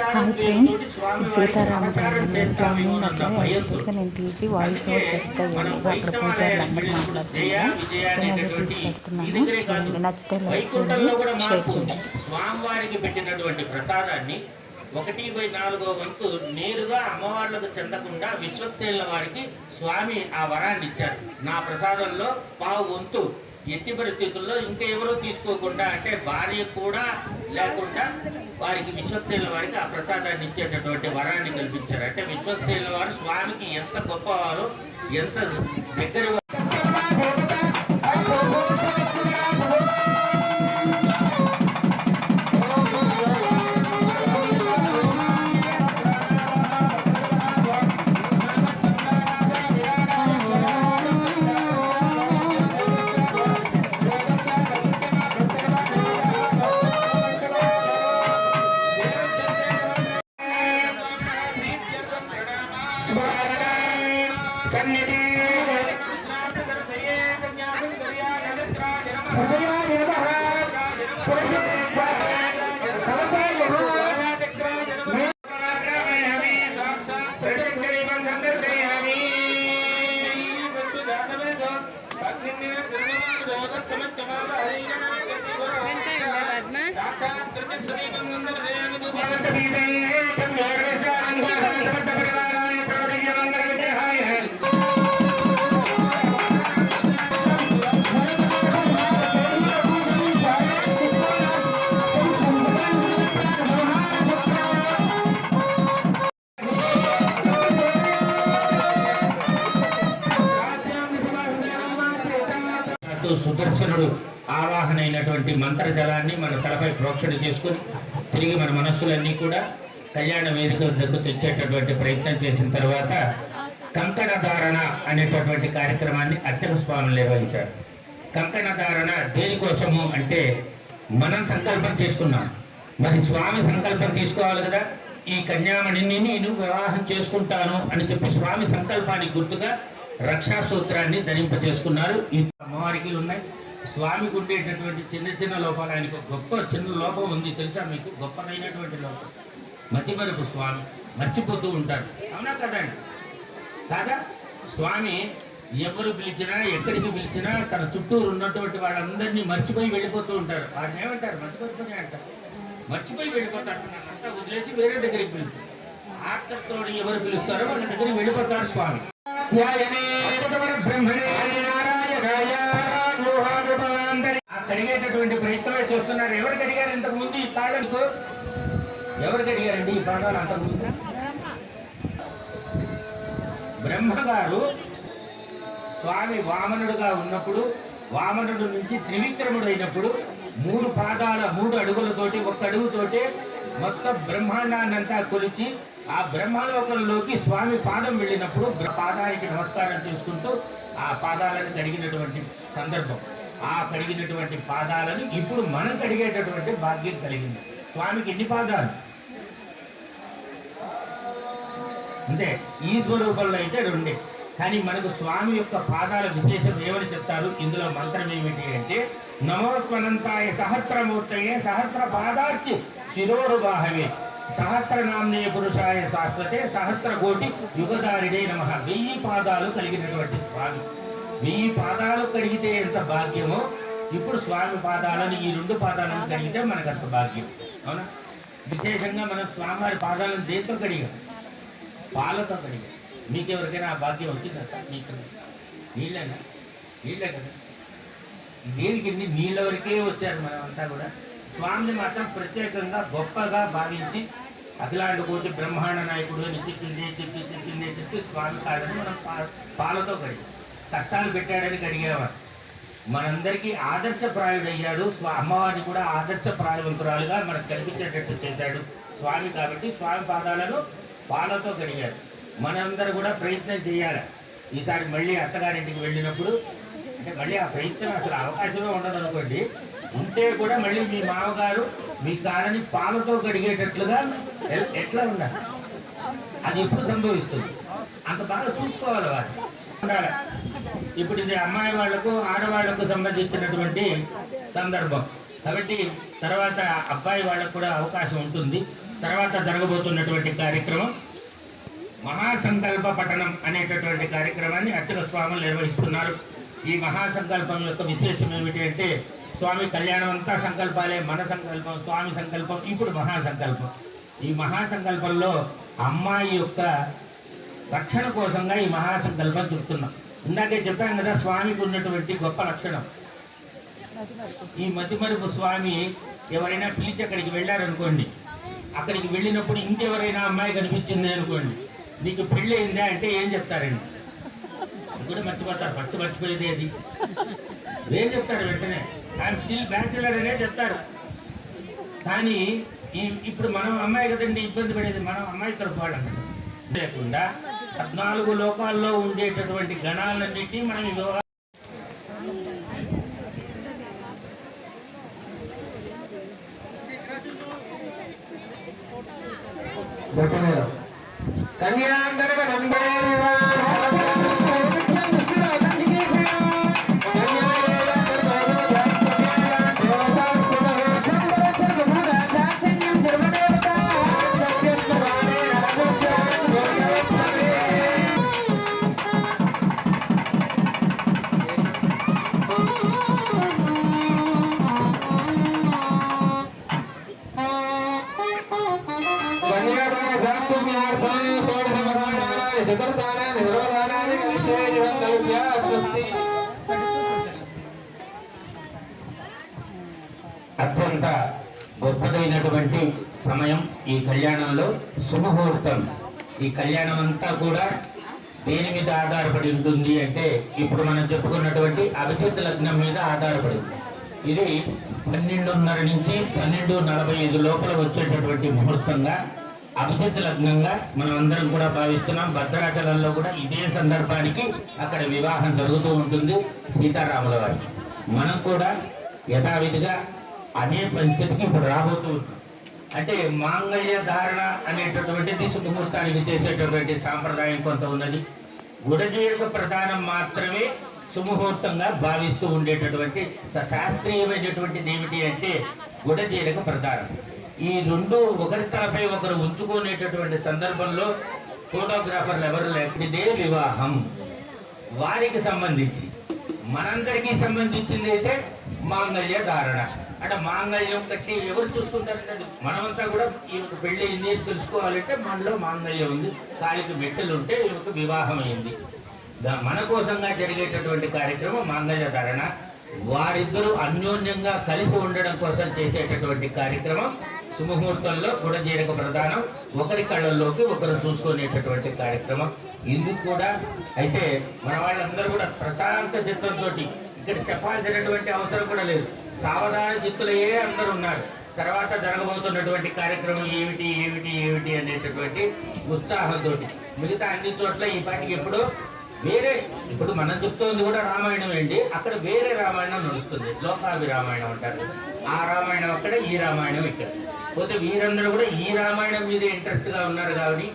Hi friends Sitaramachandra స్వామి అట్లా ఎప్పటికీ నేను తీసి వాయిస్ ఓవర్ సెట్ అయ్యలేదు అక్కడ పూజారులు అందరూ మాట్లాడుతున్నాను నేను అది తీసి పెడుతున్నాను నచ్చితే లైక్ చేయండి షేర్ చేయండి. స్వామివారికి పెట్టినటువంటి ప్రసాదాన్ని ఒకటి బై నాలుగో వంతు నేరుగా అమ్మవార్లకు చెందకుండా విశ్వక్సేనుల వారికి స్వామి ఆ వరాన్ని ఇచ్చారు. నా ప్రసాదంలో పావు వంతు ఎట్టి పరిస్థితుల్లో ఇంకా ఎవరూ తీసుకోకుండా అంటే భార్య కూడా లేకుండా వారికి విశ్వక్సేనుల వారికి ఆ ప్రసాదాన్ని ఇచ్చేటటువంటి వరాన్ని కల్పించారు. అంటే విశ్వక్సేనుల వారు స్వామికి ఎంత గొప్పవారు ఎంత దగ్గర ಸನ್ನಿಧಿ ఆవాహన మంత్ర జలాన్ని మన తలపై ప్రోక్షణ చేసుకుని తిరిగి మన మనస్సులన్నీ కూడా కళ్యాణ వేదిక దగ్గర తెచ్చేటటువంటి ప్రయత్నం చేసిన తర్వాత కంకణ ధారణ అనేటటువంటి కార్యక్రమాన్ని అర్చక స్వామి నిర్వహించారు. కంకణ ధారణ దేనికోసము అంటే మనం సంకల్పం తీసుకున్నాం మరి స్వామి సంకల్పం తీసుకోవాలి కదా. ఈ కన్యామణిని నేను వివాహం చేసుకుంటాను అని చెప్పి స్వామి సంకల్పానికి గుర్తుగా రక్షా సూత్రాన్ని ధరింపజేసుకున్నారు. ఈ అమ్మవారికి ఉన్నాయి. స్వామికి ఉండేటటువంటి చిన్న చిన్న లోపాలు ఆయనకు గొప్ప చిన్న లోపం ఉంది తెలుసా మీకు? గొప్పదైనటువంటి లోపం. మతిమరుపు స్వామి మర్చిపోతూ ఉంటారు. అవునా కదండి కాదా? స్వామి ఎవరు పిలిచినా ఎక్కడికి పిలిచినా తన చుట్టూరు ఉన్నటువంటి వాళ్ళందరినీ మర్చిపోయి వెళ్ళిపోతూ ఉంటారు. వాడిని ఏమంటారు? మర్చిపోయి అంటారు. మర్చిపోయి వెళ్ళిపోతారు. అంతా వదిలేసి వేరే దగ్గరికి పిలుస్తారు ఆకర్తోడు ఎవరు పిలుస్తారో వాళ్ళ దగ్గరికి వెళ్ళిపోతారు స్వామి. ఆ కడిగేటటువంటి ప్రయత్నమే చేస్తున్నారు. ఎవరు కడిగారు? ఇంతకు ముందు ఈ కాళ్ళకు ఎవరు కడిగారండి ఈ పాదాలు అంతకుముందు? బ్రహ్మగారు స్వామి వామనుడుగా ఉన్నప్పుడు వామనుడు నుంచి త్రివిక్రముడు అయినప్పుడు మూడు పాదాల మూడు అడుగులతోటి ఒక్క అడుగుతోటి మొత్తం బ్రహ్మాండాన్నంతా కొలిచి ఆ బ్రహ్మలోకంలోకి స్వామి పాదం వెళ్ళినప్పుడు పాదానికి నమస్కారం చేసుకుంటూ ఆ పాదాలను కడిగినటువంటి సందర్భం. ఆ కడిగినటువంటి పాదాలను ఇప్పుడు మనం కడిగేటటువంటి భాగ్యం కలిగింది. స్వామికి ఎన్ని పాదాలు? అంటే ఈ స్వరూపంలో అయితే రెండే. కానీ మనకు స్వామి యొక్క పాదాల విశేషం ఏమని చెప్తారు? ఇందులో మంత్రం ఏమిటి అంటే నమోస్వనంతాయ సహస్రమూర్తయే సహస్ర పాదార్చి శిరోరుగాహవే సహస్రనామ్నే పురుషాయ శాశ్వతే సహస్ర కోటి యుగదారిడే నమ. వెయ్యి పాదాలు కలిగినటువంటి స్వామి. వెయ్యి పాదాలు కడిగితే ఎంత భాగ్యమో? ఇప్పుడు స్వామి పాదాలను ఈ రెండు పాదాలను కడిగితే మనకు అంత భాగ్యం. అవునా? విశేషంగా మనం స్వామివారి పాదాలను దేంతో కడిగాం? పాలతో కడిగాం. మీకు ఎవరికైనా ఆ భాగ్యం వచ్చిందా సార్? మీకు నీళ్ళేనా? నీళ్ళే కదా. దేనికి నీళ్ళ వరకే వచ్చారు మనం అంతా కూడా. స్వామిని మాత్రం ప్రత్యేకంగా గొప్పగా భావించి అఖిలాండ కోటి బ్రహ్మాండ నాయకుడు అని చెప్పింది చెప్పి చెప్పింది చెప్పి స్వామి కాదని మనం పాలతో కడిగాం. కష్టాలు పెట్టాడని కడిగేవారు. మనందరికీ ఆదర్శప్రాయుడయ్యాడు. స్వా అమ్మవారిని కూడా ఆదర్శప్రాయవంతురాలుగా మనకు కనిపించేటట్టు చేశాడు స్వామి కాబట్టి స్వామి పాదాలను పాలతో కడిగారు. మనందరూ కూడా ప్రయత్నం చేయాలి. ఈసారి మళ్ళీ అత్తగారింటికి వెళ్ళినప్పుడు అంటే మళ్ళీ ఆ ప్రయత్నం అసలు అవకాశమే ఉండదు అనుకోండి ఉంటే కూడా మళ్ళీ మీ మామగారు మీ కారని పాలతో కడిగేటట్లుగా ఎట్లా ఉండాలి? అది ఎప్పుడు సంభవిస్తుంది? అంత బాగా చూసుకోవాలి వారు. ఉండాలి. ఇప్పుడు ఇది అమ్మాయి వాళ్ళకు ఆడవాళ్ళకు సంబంధించినటువంటి సందర్భం. కాబట్టి తర్వాత అబ్బాయి వాళ్ళకు కూడా అవకాశం ఉంటుంది. తర్వాత జరగబోతున్నటువంటి కార్యక్రమం. మహాసంకల్ప పఠనం అనేటటువంటి కార్యక్రమాన్ని అర్చక స్వాములు నిర్వహిస్తున్నారు. ఈ మహాసంకల్పం యొక్క విశేషం ఏమిటి అంటే స్వామి కళ్యాణం అంతా సంకల్పాలే మన సంకల్పం స్వామి సంకల్పం ఇప్పుడు మహాసంకల్పం. ఈ మహాసంకల్పంలో అమ్మాయి యొక్క రక్షణ కోసంగా ఈ మహాసంకల్పం చెప్తున్నాం. ఇందాకే చెప్పాం కదా స్వామికి ఉన్నటువంటి గొప్ప లక్షణం. ఈ మతిమరుపు స్వామి ఎవరైనా పిలిచి అక్కడికి వెళ్ళారనుకోండి అక్కడికి వెళ్ళినప్పుడు ఇంకెవరైనా అమ్మాయి కనిపించింది అనుకోండి నీకు పెళ్ళి అయిందా? అంటే ఏం చెప్తారండి? అది కూడా మర్చిపోతారు ఫస్ట్ మర్చిపోయేది అది. ఏం చెప్తారు వెంటనే? ఐఎమ్ స్టిల్ బ్యాచులర్ అనే చెప్తారు. కానీ ఈ ఇప్పుడు మనం అమ్మాయి కదండి ఇబ్బంది పడేది మనం అమ్మాయి తరఫు వాళ్ళం లేకుండా పద్నాలుగు లోకాల్లో ఉండేటటువంటి గణాలన్నిటినీ మనం ఈ వివరాలు స్వస్తి అత్యంత గొప్పదైనటువంటి సమయం ఈ కళ్యాణంలో శుభముహూర్తం ఈ కళ్యాణం అంతా కూడా దేని మీద ఆధారపడి ఉంటుంది అంటే ఇప్పుడు మనం చెప్పుకున్నటువంటి అభిజిత్ లగ్నం మీద ఆధారపడి ఇది పన్నెండున్నర నుంచి పన్నెండు నలభై ఐదు లోపల వచ్చేటటువంటి ముహూర్తంగా అభిజిత్ లగ్నంగా మనం అందరం కూడా భావిస్తున్నాం. భద్రాచలంలో కూడా ఇదే సందర్భానికి అక్కడ వివాహం జరుగుతూ ఉంటుంది సీతారాముల వారి. మనం కూడా యథావిధిగా అదే పరిస్థితికి ఇప్పుడు రాబోతూ అంటే మాంగళ్య ధారణ అనేటటువంటిది శుభముహూర్తానికి చేసేటటువంటి సాంప్రదాయం కొంత ఉన్నది. గుడజీరక ప్రధానం మాత్రమే సుముహూర్తంగా భావిస్తూ ఉండేటటువంటి శాస్త్రీయమైనటువంటిది ఏమిటి అంటే గుడజీరక ప్రధానం. ఈ రెండు ఒకరి తలపై ఒకరు ఉంచుకునేటటువంటి సందర్భంలో ఫోటోగ్రాఫర్లు ఎవరు లేకపోతే వివాహం. వారికి సంబంధించి. మనందరికీ సంబంధించింది అయితే మాంగళ్య ధారణ. అంటే మాంగళ్యం కట్టి ఎవరు చూసుకుంటారంటే మనమంతా కూడా ఈమెకు పెళ్ళి అయింది తెలుసుకోవాలంటే మనలో మాంగళ్యం ఉంది. కాలికి మెట్టెలు ఉంటే ఈమెకు వివాహం అయింది. దా- మన కోసంగా జరిగేటటువంటి కార్యక్రమం మాంగళ్య ధారణ. వారిద్దరూ అన్యోన్యంగా కలిసి ఉండడం కోసం చేసేటటువంటి కార్యక్రమం సుముహూర్తంలో గుడజీరక ప్రధానం ఒకరి కళ్ళల్లోకి ఒకరు చూసుకునేటటువంటి కార్యక్రమం. ఇందుకు కూడా అయితే మన వాళ్ళందరూ కూడా ప్రశాంత చిత్తంతో ఇక్కడ చెప్పాల్సినటువంటి అవసరం కూడా లేదు. సావధాన చిత్తులయ్యే అందరూ ఉన్నారు. తర్వాత జరగబోతున్నటువంటి కార్యక్రమం ఏమిటి ఏమిటి ఏమిటి అనేటటువంటి ఉత్సాహంతో మిగతా అన్ని చోట్ల ఈ పాటికి ఎప్పుడూ వేరే ఇప్పుడు మనం చెప్తోంది కూడా రామాయణం ఏంటి? అక్కడ వేరే రామాయణం నడుస్తుంది. లోకాభి రామాయణం అంటారు ఆ రామాయణం అక్కడ ఈ రామాయణం ఇక్కడ. పోతే వీరందరూ కూడా ఈ రామాయణం మీద ఇంట్రెస్ట్గా ఉన్నారు కాబట్టి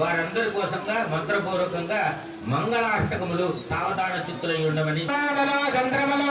వారందరి కోసంగా మంత్రపూర్వకంగా మంగళాష్టకములు సావధాన చిత్తులై ఉండమని. చంద్రమలో